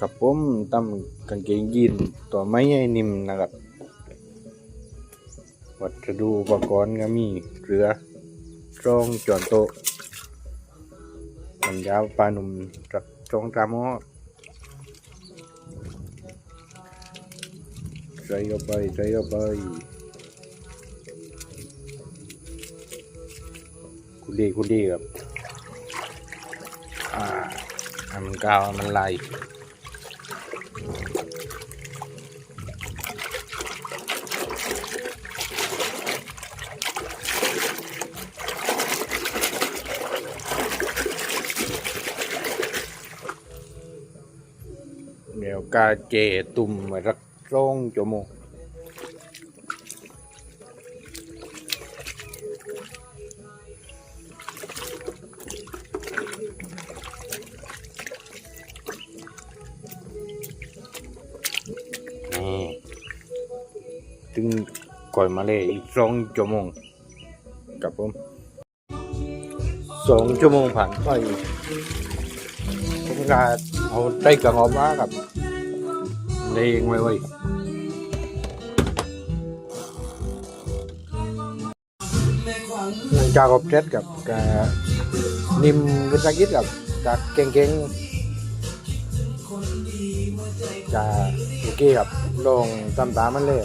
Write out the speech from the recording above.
กับผมตำกางเกงยีนตัวไม้ใหญ่นิ่มนะครับ วัสดุอุปกรณ์ก็มีเรือรองจอนโตะมันยาวปลาหนุ่มจักจองตามอใส่เข้าไปใส่เข้าไปคุณดีคุณดีครับอ่า ทำกาวให้มันไหลเดี๋ยวกาเจตุ่มไว้รักร้องจมูกนี่ ถึงก่อยมาเลยอีกสองชั่วโมงกับผมสองชั่วโมงผ่านไปผมก็เอาได้กระหอมากับเลงไว้ไว้หลังจากอบเสร็จกับกนิ่มกุศกิจกับจากเก่งๆจะเมื่อกี้ครับลงตามตามมันเลย